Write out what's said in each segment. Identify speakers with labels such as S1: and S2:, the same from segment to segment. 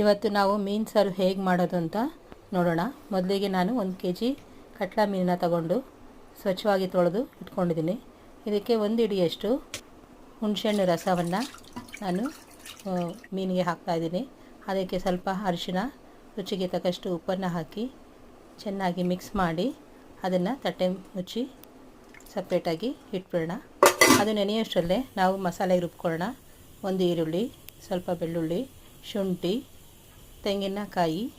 S1: ಇವತ್ತು ನಾವು ಮೀನು ಸಾರು ಹೇಗೆ ಮಾಡೋದು ಅಂತ ನೋಡೋಣ. ಮೊದಲಿಗೆ ನಾನು ಒಂದು ಕೆ ಜಿ ಕಟ್ಲಾ ಮೀನನ್ನ ತಗೊಂಡು ಸ್ವಚ್ಛವಾಗಿ ತೊಳೆದು ಇಟ್ಕೊಂಡಿದ್ದೀನಿ. ಇದಕ್ಕೆ ಒಂದು ಹಿಡಿಯಷ್ಟು ಹುಣಸೆಹಣ್ಣು ರಸವನ್ನು ನಾನು ಮೀನಿಗೆ ಹಾಕ್ತಾಯಿದ್ದೀನಿ ಅದಕ್ಕೆ ಸ್ವಲ್ಪ ಅರಿಶಿನ, ರುಚಿಗೆ ತಕ್ಕಷ್ಟು ಉಪ್ಪನ್ನು ಹಾಕಿ ಚೆನ್ನಾಗಿ ಮಿಕ್ಸ್ ಮಾಡಿ ಅದನ್ನು ತಟ್ಟೆ ಮುಚ್ಚಿ ಸಪ್ರೇಟಾಗಿ ಇಟ್ಬಿಡೋಣ. ಅದು ನೆನೆಯೋಷ್ಟರಲ್ಲೇ ನಾವು ಮಸಾಲೆಗೆ ರುಬ್ಕೊಳ್ಳೋಣ. ಒಂದು ಈರುಳ್ಳಿ, ಸ್ವಲ್ಪ ಬೆಳ್ಳುಳ್ಳಿ, ಶುಂಠಿ ತೆಂಗಿನಕಾಯಿ,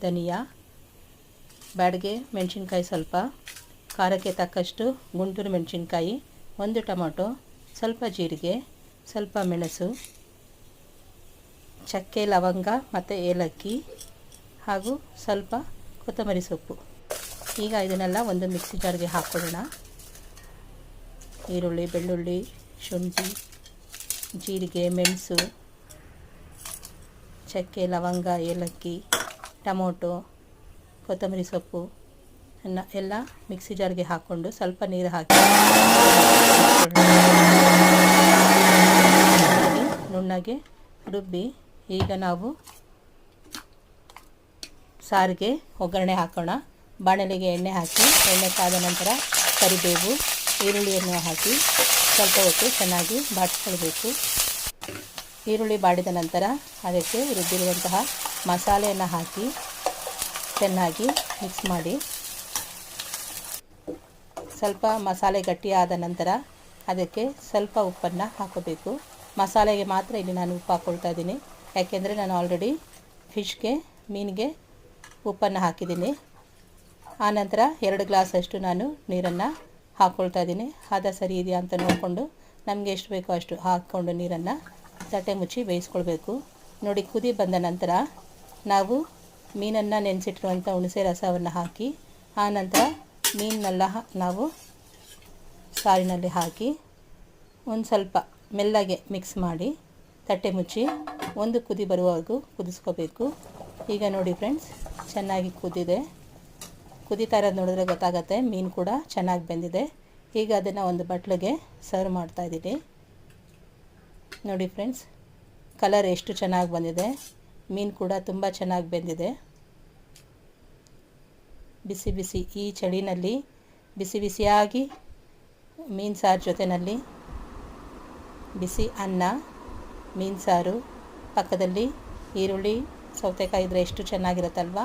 S1: ಧನಿಯಾ, ಬ್ಯಾಡಗೆ ಮೆಣಸಿನ್ಕಾಯಿ ಸ್ವಲ್ಪ, ಖಾರಕ್ಕೆ ತಕ್ಕಷ್ಟು ಗುಂಟೂರು ಮೆಣಸಿನ್ಕಾಯಿ, ಒಂದು ಟೊಮೊಟೊ, ಸ್ವಲ್ಪ ಜೀರಿಗೆ, ಸ್ವಲ್ಪ ಮೆಣಸು, ಚಕ್ಕೆ, ಲವಂಗ ಮತ್ತು ಏಲಕ್ಕಿ ಹಾಗೂ ಸ್ವಲ್ಪ ಕೊತ್ತಂಬರಿ ಸೊಪ್ಪು. ಈಗ ಇದನ್ನೆಲ್ಲ ಒಂದು ಮಿಕ್ಸಿ ಜಾರ್ಗೆ ಹಾಕ್ಕೊಳ್ಳೋಣ. ಈರುಳ್ಳಿ, ಬೆಳ್ಳುಳ್ಳಿ, ಶುಂಠಿ, ಜೀರಿಗೆ, ಮೆಣಸು ಚಕ್ಕೆ, ಲವಂಗ, ಏಲಕ್ಕಿ, ಟೊಮೊಟೊ, ಕೊತ್ತಂಬರಿ ಸೊಪ್ಪು, ಅನ್ನ ಎಲ್ಲ ಮಿಕ್ಸಿ ಜಾರ್ಗೆ ಹಾಕ್ಕೊಂಡು ಸ್ವಲ್ಪ ನೀರು ಹಾಕಿ ನುಣ್ಣಗೆ ರುಬ್ಬಿ ಈಗ ನಾವು ಸಾರಿಗೆ ಒಗ್ಗರಣೆ ಹಾಕೋಣ. ಬಾಣಲೆಗೆ ಎಣ್ಣೆ ಹಾಕಿ, ಎಣ್ಣೆ ಕಾದ ನಂತರ ಕರಿಬೇವು, ಈರುಳ್ಳಿಯನ್ನು ಹಾಕಿ ಸ್ವಲ್ಪ ಹೊತ್ತು ಚೆನ್ನಾಗಿ ಬಾಡಿಸ್ಕೊಳ್ಬೇಕು. ಈರುಳ್ಳಿ ಬಾಡಿದ ನಂತರ ಅದಕ್ಕೆ ರುಬ್ಬಿರುವಂತಹ ಮಸಾಲೆಯನ್ನು ಹಾಕಿ, ಚೆನ್ನಾಗಿ ಮಿಕ್ಸ್ ಮಾಡಿ. ಸ್ವಲ್ಪ ಮಸಾಲೆ ಗಟ್ಟಿಯಾದ ನಂತರ ಅದಕ್ಕೆ ಸ್ವಲ್ಪ ಉಪ್ಪನ್ನು ಹಾಕೋಬೇಕು. ಮಸಾಲೆಗೆ ಮಾತ್ರ ಇಲ್ಲಿ ನಾನು ಉಪ್ಪು ಹಾಕ್ಕೊಳ್ತಾ ಇದ್ದೀನಿ. ಯಾಕೆಂದರೆ ನಾನು ಆಲ್ರೆಡಿ ಫಿಶ್ಗೆ ಮೀನಿಗೆ ಉಪ್ಪನ್ನು ಹಾಕಿದ್ದೀನಿ. ಆನಂತರ ಎರಡು ಗ್ಲಾಸಷ್ಟು ನಾನು ನೀರನ್ನು ಹಾಕ್ಕೊಳ್ತಾ ಇದ್ದೀನಿ. ಹದ ಸರಿ ಇದೆಯಾ ಅಂತ ನೋಡಿಕೊಂಡು ನಮಗೆ ಎಷ್ಟು ಬೇಕೋ ಅಷ್ಟು ಹಾಕ್ಕೊಂಡು ನೀರನ್ನು ತಟ್ಟೆ ಮುಚ್ಚಿ ಬೇಯಿಸ್ಕೊಳ್ಬೇಕು. ನೋಡಿ, ಕುದಿ ಬಂದ ನಂತರ ನಾವು ಮೀನನ್ನು ನೆನೆಸಿಟ್ಟಿರುವಂಥ ಹುಣಸೆ ರಸವನ್ನು ಹಾಕಿ ಆನಂತರ ಮೀನನ್ನೆಲ್ಲ ನಾವು ಸಾರಿನಲ್ಲಿ ಹಾಕಿ, ಒಂದು ಸ್ವಲ್ಪ ಮೆಲ್ಲಗೆ ಮಿಕ್ಸ್ ಮಾಡಿ ತಟ್ಟೆ ಮುಚ್ಚಿ ಒಂದು ಕುದಿ ಬರುವವರೆಗೂ ಕುದಿಸ್ಕೋಬೇಕು. ಈಗ ನೋಡಿ ಫ್ರೆಂಡ್ಸ್, ಚೆನ್ನಾಗಿ ಕುದಿದೆ. ಕುದಿತಾ ಇರೋದು ನೋಡಿದ್ರೆ ಗೊತ್ತಾಗತ್ತೆ, ಮೀನು ಕೂಡ ಚೆನ್ನಾಗಿ ಬೆಂದಿದೆ. ಈಗ ಅದನ್ನು ಒಂದು ಬಟ್ಲಿಗೆ ಸರ್ವ್ ಮಾಡ್ತಾಯಿದ್ದೀನಿ ನೋಡಿ ಫ್ರೆಂಡ್ಸ್, ಕಲರ್ ಎಷ್ಟು ಚೆನ್ನಾಗಿ ಬಂದಿದೆ. ಮೀನು ಕೂಡ ತುಂಬ ಚೆನ್ನಾಗಿ ಬೆಂದಿದೆ. ಬಿಸಿ ಬಿಸಿ ಈ ಚಳಿನಲ್ಲಿ ಬಿಸಿ ಬಿಸಿಯಾಗಿ ಮೀನು ಸಾರು ಜೊತೆಯಲ್ಲಿ ಬಿಸಿ ಅನ್ನ, ಮೀನು ಸಾರು, ಪಕ್ಕದಲ್ಲಿ ಈರುಳ್ಳಿ, ಸೌತೆಕಾಯಿ ಇದ್ದರೆ ಎಷ್ಟು ಚೆನ್ನಾಗಿರುತ್ತಲ್ವ?